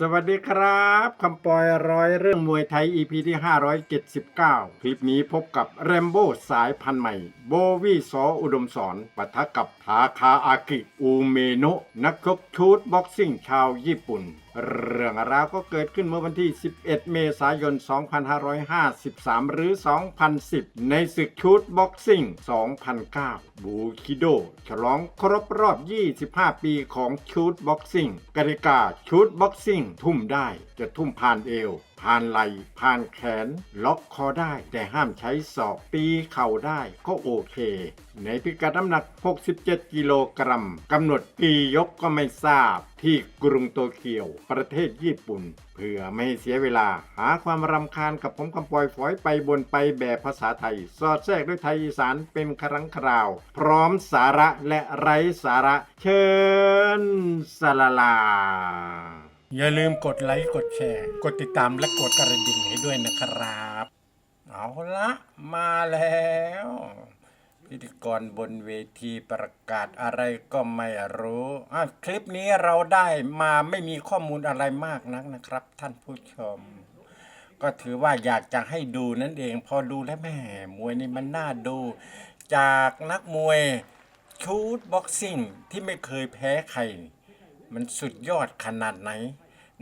สวัสดีครับคำปอยร้อยเรื่องมวยไทย EP ที่ 579 คลิปนี้พบกับแรมโบ้สายพันธุ์ใหม่ โบวี่สออุดมสอนปะทะกับทาคาอากิ อูเมโนะนักชกชูดบ็อกซิ่งชาวญี่ปุ่น เรื่องราวก็เกิดขึ้นเมื่อวันที่ 11 เมษายน 2553 หรือ 2010 ในศึกชูดบ็อกซิ่ง 2009 บูคิโด ฉลองครบรอบ 25 ปีของชูดบ็อกซิ่งกติกาชูดบ็อกซิ่งทุ่มได้จะทุ่มผ่านเอว ผ่านไหล่ผ่านแขน ล็อกคอได้ แต่ห้ามใช้ศอกตีเข่าได้ก็โอเค ในพิกัดน้ำหนัก 67 กิโลกรัมกำหนดปียกก็ไม่ทราบที่กรุงโตเกียว ประเทศญี่ปุ่น เพื่อไม่ให้เสียเวลา หาความรำคาญกับผมคำปอยฝอยไปบนไปแบบภาษาไทย สอดแทรกด้วยไทยอีสานเป็นครั้งคราว พร้อมสาระและไร้สาระ เชิญสลาลา อย่าลืมกดไลค์กดแชร์ กดติดตามและกดกระดิ่งให้ด้วยนะครับ เอาละมาแล้ว พิธีกรบนเวทีประกาศอะไรก็ไม่รู้อะคลิปนี้เราได้มาไม่มีข้อมูลอะไรมากนักนะครับ ท่านผู้ชม ก็ถือว่าอยากจะให้ดูนั่นเอง พอดูแล้วแม่มวยนี่มันน่าดู จากนักมวยชูดบ็อกซิ่งที่ไม่เคยแพ้ใคร มันสุดยอดขนาดไหน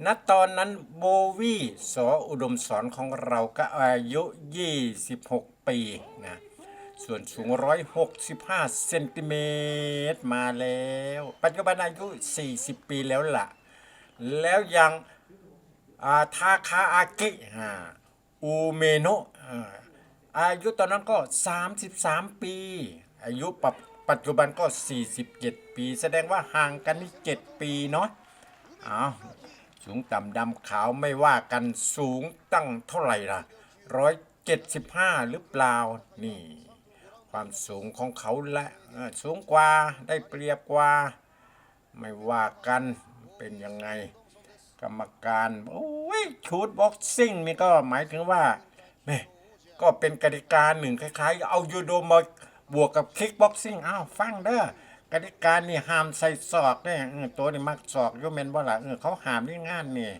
ณ ตอนนั้นโบวี่สออุดมสอนของเราก็อายุ 26 ปีนะ ส่วนสูง 165 เซนติเมตรมาแล้ว ปัจจุบันอายุ 40 ปีแล้วล่ะ แล้วยังอาทาคาอากิอูเมโนะอายุตอนนั้นก็ 33 ปี อายุปัจ ปัจจุบันก็ 47 ปี แสดงว่าห่างกันนี่7ปีเนาะอ้าวสูงต่ำดำขาวไม่ว่ากันสูงตั้งเท่าไหร่ล่ะ 175 หรือเปล่า นี่ ความสูงของเขาและสูงกว่าได้เปรียบกว่า ไม่ว่ากันเป็นยังไง กรรมการโอ้ยชูดบ็อกซิ่งนี่ก็หมายถึงว่าแม่ก็เป็นกติกาหนึ่งคล้ายๆ เอายูโดมา บวกกับคิกบ็อกซิ่งอ้าวฟังเด้อกติกานี่ห้ามใส่ศอกเนี่ยเออตัวนี่มักศอกยูเมนบ่ล่ะเออเขาห้ามนี่งานนี่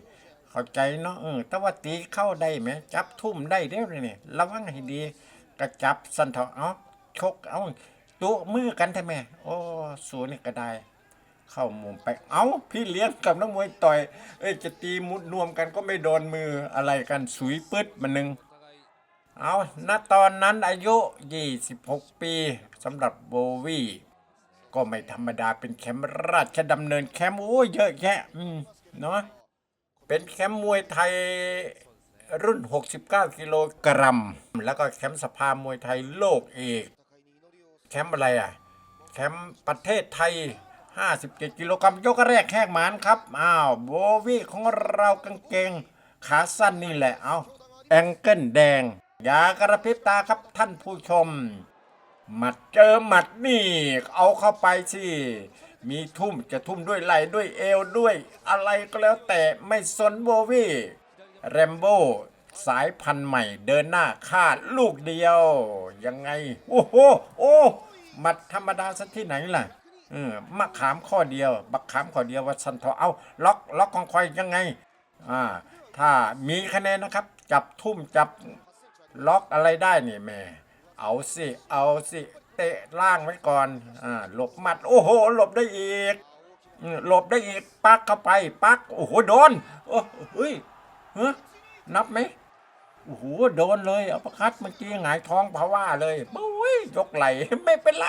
เข้าใจเนาะเออแต่ว่าตีเข้าได้ไหมจับทุ่มได้เด้อนี่ระวังให้ดีกระจับสันเถาะเอาชกเอาตัวมือกันทำไมโอ้สูนี่ก็ได้ เข้ามุมไปเอา้าพี่เลี้ยงกับนักมวยต่อย เอ้ยจะตีมุดนวมกันก็ไม่โดนมืออะไรกันสุยปืดมันหนึ่ง เอาณตอนนั้นอายุ 26 ปีสำหรับโบวี่ก็ไม่ธรรมดาเป็นแคมป์ราชดำเนินแคมป์โอ้ยเยอะแยะอืมเนาะเป็นแคมป์มวยไทยรุ่น 69 กิโลกรัม แล้วก็แคมป์สภามวยไทยโลกเอกแคมป์อะไรอะ แคมป์ประเทศไทย 57 กิโลกรัมยกแรกแหกหมานครับ อ้าว โบวี่ของเรากางเกง ขาสั้นนี่แหละ เอาแองเกิลแดง อย่ากระพริบตาครับท่านผู้ชม หมัดเจอหมัดนี่ เอาเข้าไปสิ มีทุ่มจะทุ่มด้วยไหลด้วยเอวด้วย อะไรก็แล้วแต่ไม่สนโบวี่แรมโบ้สายพันธุ์ใหม่เดินหน้าคาดลูกเดียว ยังไง โอ้โหโอ้หมัดธรรมดาสักที่ไหนล่ะเออมะขามข้อเดียวบักขามข้อเดียวว่าสันทอเอาล็อกล็อกของคอยยังไงอ่าถ้ามีคะแนนนะครับ จับทุ่มจับ ล็อกอะไรได้นี่แม่ เอาสิ เอาสิ เตะล่างไว้ก่อนอ่าหลบหมัด โอ้โห หลบได้อีก หลบได้อีก ปักเข้าไป ปัก โอ้โห โดน โอ้เฮ้ยเฮ้ยนับไหมโอ้โห โดนเลยอัปคัดเมื่อกี้หงายท้องภาวะเลยบุ้ยยกไหล ไม่เป็นไร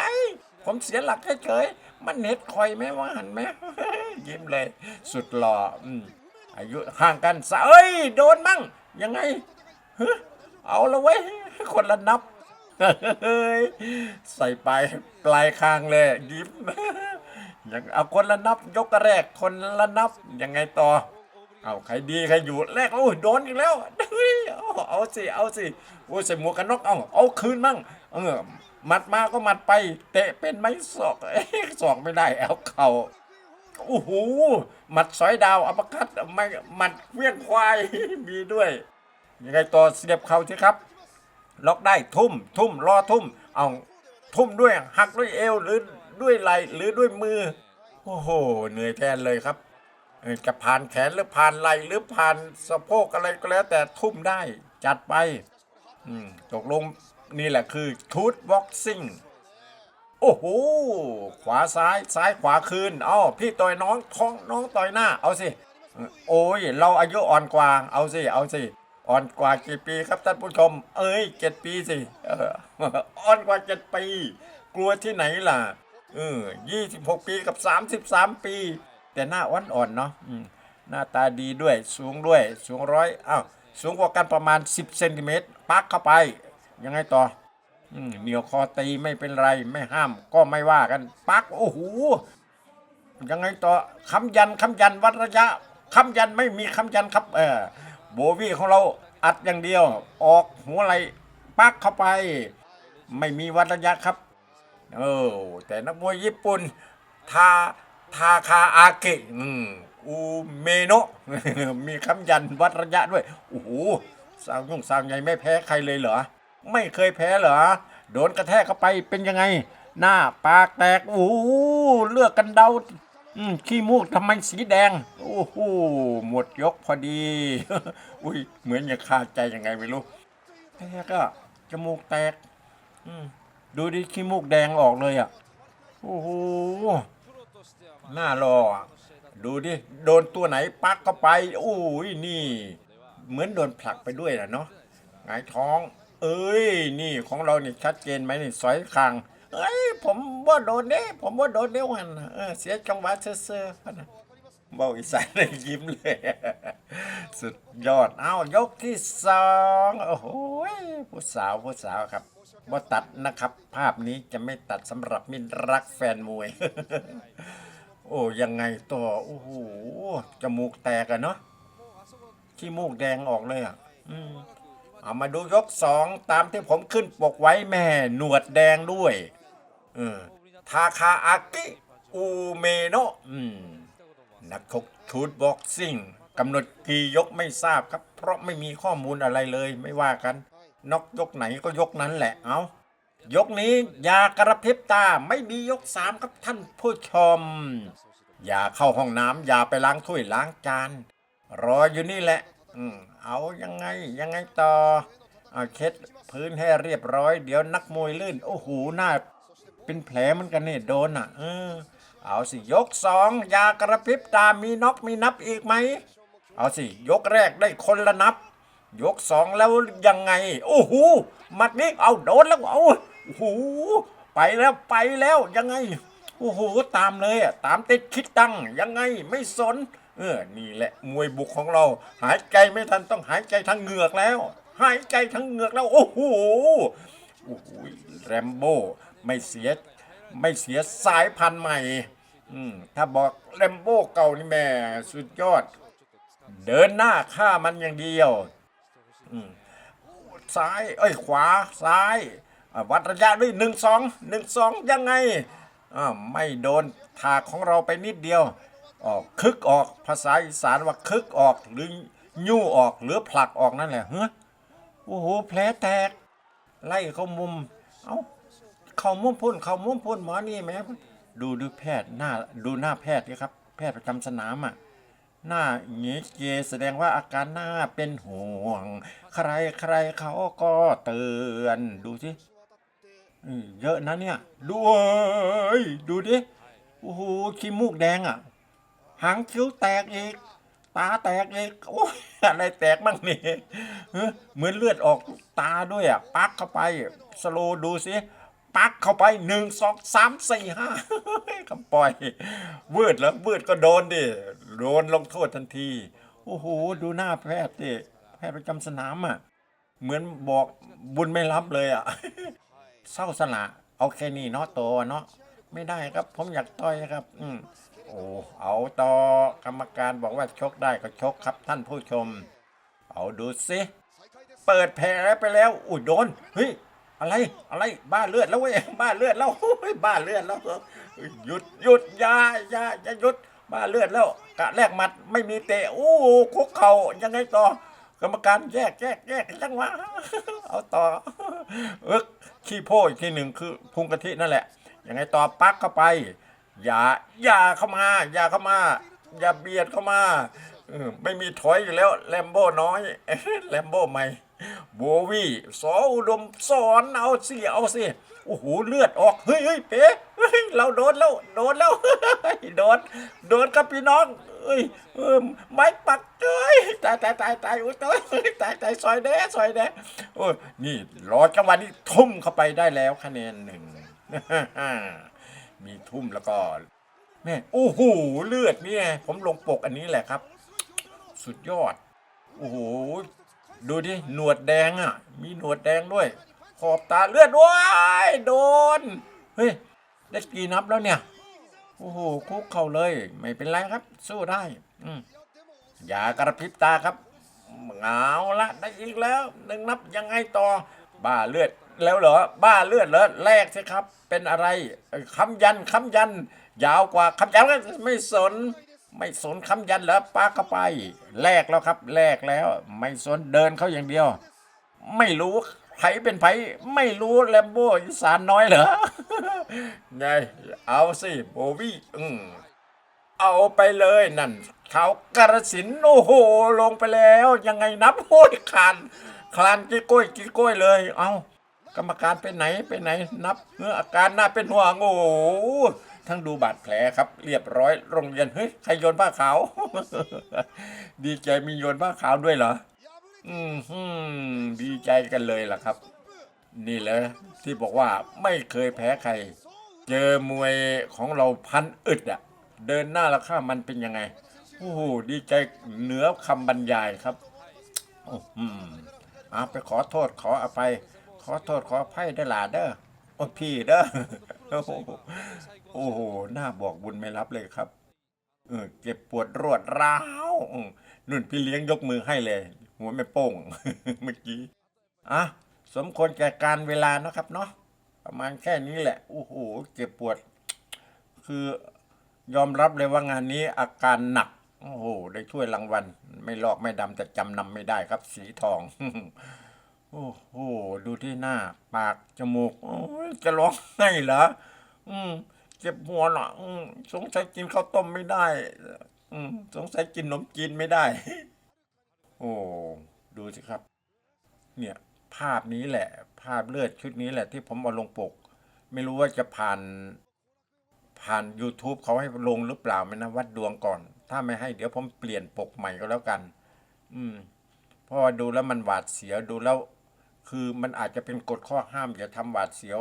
ผมเสียหลักเฉยๆมันเน็ตคอยไหมว่าหันไหมยิ้มเลย สุดหล่ออืมอายุห่างกันสะเอ้ย โดนมั่งยังไงฮะ เอาละเว้ย คนละนับเฮ้ยใส่ไปปลายคางเลยยิ้มยังเอาคนละนับ ยกแรกคนละนับ ยังไงต่อ เอาใครดีใครอยู่แรกโอ้ยโดนอีกแล้วเฮ้ยเอาสิเอาสิโอ้ยใส่หมวกกันน็อกเอาเอาคืนมั่งเออหมัดมาก็หมัดไป เตะเป็นไหมศอกเอ๊ะศอกไม่ได้เอาเข่าโอ้โหหมัดสอยดาวอัปคัตไม่หมัดเวียงควายมีด้วย ยังไงต่อเสียบเข่าสิครับ ล็อกได้ทุ่ม ทุ่มรอทุ่ม เอาทุ่มด้วยหักด้วยเอวหรือด้วยไหล่หรือด้วยมือ โอ้โห เหนื่อยแทนเลยครับจะผ่านแขนหรือผ่านไหล่หรือผ่านสะโพกอะไรก็แล้ว แต่ทุ่มได้จัดไปตกลงนี่แหละคือทูตบ็อกซิ่งโอ้โห ขวาซ้ายซ้ายขวาคืน เอาพี่ต่อยน้องท้องน้องต่อยหน้า เอาสิ โอ้ย เราอายุอ่อนกว่า เอาสิ เอาสิ อ่อนกว่ากี่ปีครับท่านผู้ชม เอ้ยเจ็ดปีสิอออ่อนกว่าเจ็ดปี กลัวที่ไหนล่ะเออยี่สิบหกปีกับสามสิบสามปี แต่หน้าอ่อนๆเนาะหน้าตาดีด้วยสูงด้วยสูงร้อยอ้าวสูงกว่ากันประมาณ 10เซนติเมตรปักเข้าไป ยังไงต่ออืมเหนียวคอตีไม่เป็นไรไม่ห้าม ก็ไม่ว่ากัน ปักโอ้โหยังไงต่อคำยันคำยันวัดระยะคำยันไม่มีคำยันครับเออ โบวี่ของเราอัดอย่างเดียว ออกหัวไหลปักเข้าไป ไม่มีวัดระยะครับเออแต่นักมวยญี่ปุ่นทาทาคาอาเกะอูเมโนะมีคำยันวัดระยะด้วยโอ้โหสาวยุ่งสาวใหญ่ไม่แพ้ใครเลยเหรอ ไม่เคยแพ้เหรอ โดนกระแทกเข้าไปเป็นยังไง หน้าปากแตกโอ้เลือกกันเดา อืมขี้มูกทำไมสีแดง โอ้โหหมดยกพอดี อุ้ยเหมือนอย่าคาใจยังไงไม่รู้แตกอะจมูกแตก อืมดูดิขี้มูกแดงออกเลยอะ โอ้โหหน้ารออะดูดิโดนตัวไหนปักเข้าไปโอ้ยนี่ เหมือนโดนผลักไปด้วยนะเนาะหงายท้อง เอ้ย นี่ของเราเนี่ยชัดเจนไหมนี่สอยคาง เอ้ยผมว่าโดนเด้ผมว่าโดนเด้วันน่ะเออเสียจังหวะเซ่อๆพนะเบาอีสานเลยยิ้มเลย สุดยอดเอ้ายกที่สองโอ้โหผู้สาวผู้สาวครับว่าตัดนะครับ ภาพนี้จะไม่ตัดสำหรับมินรักแฟนมวย โอ้ยังไงต่อโอ้โหจมูกแตกอะเนาะขี้มูกแดงออกเลยอะอเอามาดูยกสองตามที่ผมขึ้นปกไว้แม่หนวดแดงด้วย ทาคาอากิอูเมโนะนักชกชูดบ็อกซิ่งกำหนดกี่ยกไม่ทราบครับ เพราะไม่มีข้อมูลอะไรเลยไม่ว่ากันนอกยกไหนก็ยกนั้นแหละเอายกนี้อย่ากระพริบตาไม่มียกสามครับท่านผู้ชม อย่าเข้าห้องน้ำอย่าไปล้างถ้วยล้างจาน รออยู่นี่แหละอเอายังไงยังไงต่อเอาเช็ดพื้นให้เรียบร้อย เดี๋ยวนักมวยลื่น โอ้โหหน้า เป็นแผลเหมือนกันเนี่ยโดนอะ เออ เอาสิยกสองยากระพริบตามีน็อกมีนับอีกไหม เอาสิ ยกแรกได้คนละนับ ยกสองแล้วยังไง โอ้โหมัดนี้เอาโดนแล้วเอาโอ้โหไปแล้วไปแล้วยังไงโอ้โหตามเลยอะตามติดคิดตังยังไงไม่สน เออนี่แหละมวยบุกของเรา หายใจไม่ทันต้องหายใจทางเหงือกแล้ว หายใจทางเหงือกแล้ว โอ้โหโอ้โหแรมโบ้ ไม่เสียไม่เสียสายพันธุ์ใหม่ถ้าบอกแรมโบ้เก่านี่แม่สุดยอด เดินหน้าฆ่ามันอย่างเดียวซ้ายเอ้ยขวาซ้ายวัดระยะด้วยหนึ่งสองหนึ่งสองยังไงไม่โดนถากของเราไปนิดเดียวออกคึกออกภาษาอีสานว่าคึกออกหรือยู่ออกหรือผลักออกนั่นแหละเฮ้ยโอ้โหแผลแตก ไล่เข้ามุม เอ้า เขามุมพุ่นเขามุมพุ่นหมอนี่แหมดูดูแพทย์หน้าดูหน้าแพทย์ดิครับ แพทย์ประจำสนามอะหน้าเงี้ยเกแสดงว่าอาการหน้าเป็นห่วง ใครใครเขาก็เตือนดูสิเยอะนะเนี่ยดูเอ้ยดูดิโอ้โหขี้มูกแดงอะ หางคิ้วแตกอีก ตาแตกอีกโอ้ยอะไรแตกบ้างนี่เฮ้ยเหมือนเลือดออกตาด้วยอะปักเข้าไป สโลดูสิ ปักเข้าไปหนึ่งสองสามสี่ห้าคำปล่อยเวิดแล้วเวิดก็โดนดิโดนลงโทษทันที โอ้โห ดูหน้าแพทย์ดิแพทย์ประจำสนามอะ เหมือนบอกบุญไม่รับเลยอะเศร้าสละเอาแค่นี้เนาะโตเนาะไม่ได้ครับผมอยากต่อยครับ อืมโอ้เอาต่อกรรมการบอกว่าชกได้ก็ชกครับท่านผู้ชม เอาดูสิเปิดแผลไปแล้วอุ้ยโดนเฮ้ย อะไรอะไรบ้าเลือดแล้วเว้ยบ้าเลือดแล้วบ้าเลือดแล้วหยุดหยุดยายายาหยุดบ้าเลือดแล้วกะแรกหมัดไม่มีเตะโอ้คุกเข่ายังไงต่อกรรมการแยกแยกแยกจังหวะเอาต่อเอิกขี้โพอีกทีหนึ่งคือพุงกะทินั่นแหละยังไงต่อปักเข้าไป อย่าอย่าเข้ามา อย่าเข้ามา อย่าเบียดเข้ามาไม่มีถอยอยู่แล้วแลมโบ้น้อยแลมโบ้ใหม่ โบวี่สออุดมสอนเอาสิเอาสิโอ้โหเลือดออกเฮ้ยเฮ้ยเป๊ะเฮ้ยเราโดนแล้วโดนแล้วโดนโดนครับพี่น้องเอ้ยเออไม้ปักเอ้ยตายตายตายตายโอ้ยตายตายตายซอยแด้ซอยแด้โอ้ยนี่รอจังหวะนี้ทุ่มเข้าไปได้แล้วคะแนนหนึ่งมีทุ่มแล้วก็แม่โอ้โหเลือดเนี่ย ผมลงปกอันนี้แหละครับ สุดยอด โอ้โห ดูดิ หนวดแดงอะ มีหนวดแดงด้วย ขอบตาเลือดว้ายโดน เฮ้ย ได้กี่นับแล้วเนี่ย โอ้โห คุกเข่าเลย ไม่เป็นไรครับ สู้ได้ อืมอย่ากระพริบตาครับเอาละได้อีกแล้วหนึ่งนับยังไงต่อ บ้าเลือดแล้วเหรอ บ้าเลือดเหรอแลกสิครับ เป็นอะไรคำยันคำยัน ยาวกว่าคำยันก็ไม่สน ไม่สนคำยันแล้วปาเข้าไปแลกแล้วครับแลกแล้ว ไม่สนเดินเขาอย่างเดียว ไม่รู้ไผเป็นไผไม่รู้แลมโบอีสานน้อยเหรอไงเอาสิโบวี่อืมเอาไปเลยนั่นเขากระสินโอ้โหลงไปแล้ว ยังไงนับโอ้ยคลานคลานกี้ก้อยกี้ก้อยเลย เอากรรมการไปไหนไปไหน นับเอออาการน่าเป็นห่วงโอ้ ทั้งดูบาดแผลครับ เรียบร้อยโรงเรียนเฮ้ยใครโยนผ้าขาว ดีใจมีโยนผ้าขาวด้วยเหรอ อืมฮึดีใจกันเลยล่ะครับ นี่แหละที่บอกว่าไม่เคยแพ้ใคร เจอมวยของเราพันอึดอะเดินหน้าแล้วข้ามันเป็นยังไงโอ้โหดีใจเหนือคำบรรยายครับอ้อืมอะไปขอโทษขออภัย ขอโทษขออภัยได้อหลาเด้อโอ้พี่เด้อ โอ้โห หน้าบอกบุญไม่รับเลยครับ เออเจ็บปวดรวดร้าวนุ่นพี่เลี้ยงยกมือให้เลย หัวไม่โป้ง เมื่อกี้ อะ สมควรแก่การเวลานะครับเนาะ ประมาณแค่นี้แหละ โอ้โห เจ็บปวด คือยอมรับเลยว่างานนี้อาการหนัก โอ้โห ได้ถ้วยรางวัล ไม่ลอกไม่ดำแต่จำนำไม่ได้ครับ สีทอง โอ้โห ดูที่หน้า ปาก จมูก โอ้ยจะร้องไห้เหรอ อืม เจ็บหัวเนาะอืมสงสัยกินข้าวต้มไม่ได้ อืม สงสัยกินขนมจีนไม่ได้ โอ้ ดูสิครับ เนี่ย ภาพนี้แหละ ภาพเลือดชุดนี้แหละที่ผมเอาลงปก ไม่รู้ว่าจะผ่าน ผ่าน YouTube เขาให้ลงหรือเปล่าไม่นะ วัดดวงก่อน ถ้าไม่ให้เดี๋ยวผมเปลี่ยนปกใหม่ก็แล้วกัน อืม เพราะว่าดูแล้วมันหวาดเสียวดูแล้ว คือมันอาจจะเป็นกฎข้อห้ามอย่าทำหวาดเสียว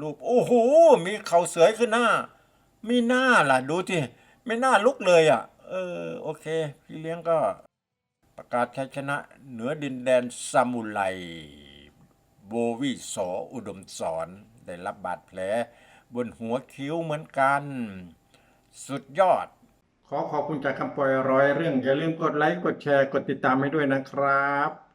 รูปโอ้โหมีเขาเสือขึ้นหน้า มีหน้าล่ะดูที่ไม่น่าลุกเลยอะ เออโอเค พี่เลี้ยงก็ประกาศชัยชนะ เหนือดินแดนซามูไรโบวีสออุดมสอนได้รับบาดแผล บนหัวคิ้วเหมือนกัน สุดยอด ขอขอบคุณจากคำปล่อยร้อยเรื่อง อย่าลืมกดไลค์ กดแชร์ กดติดตามให้ด้วยนะครับ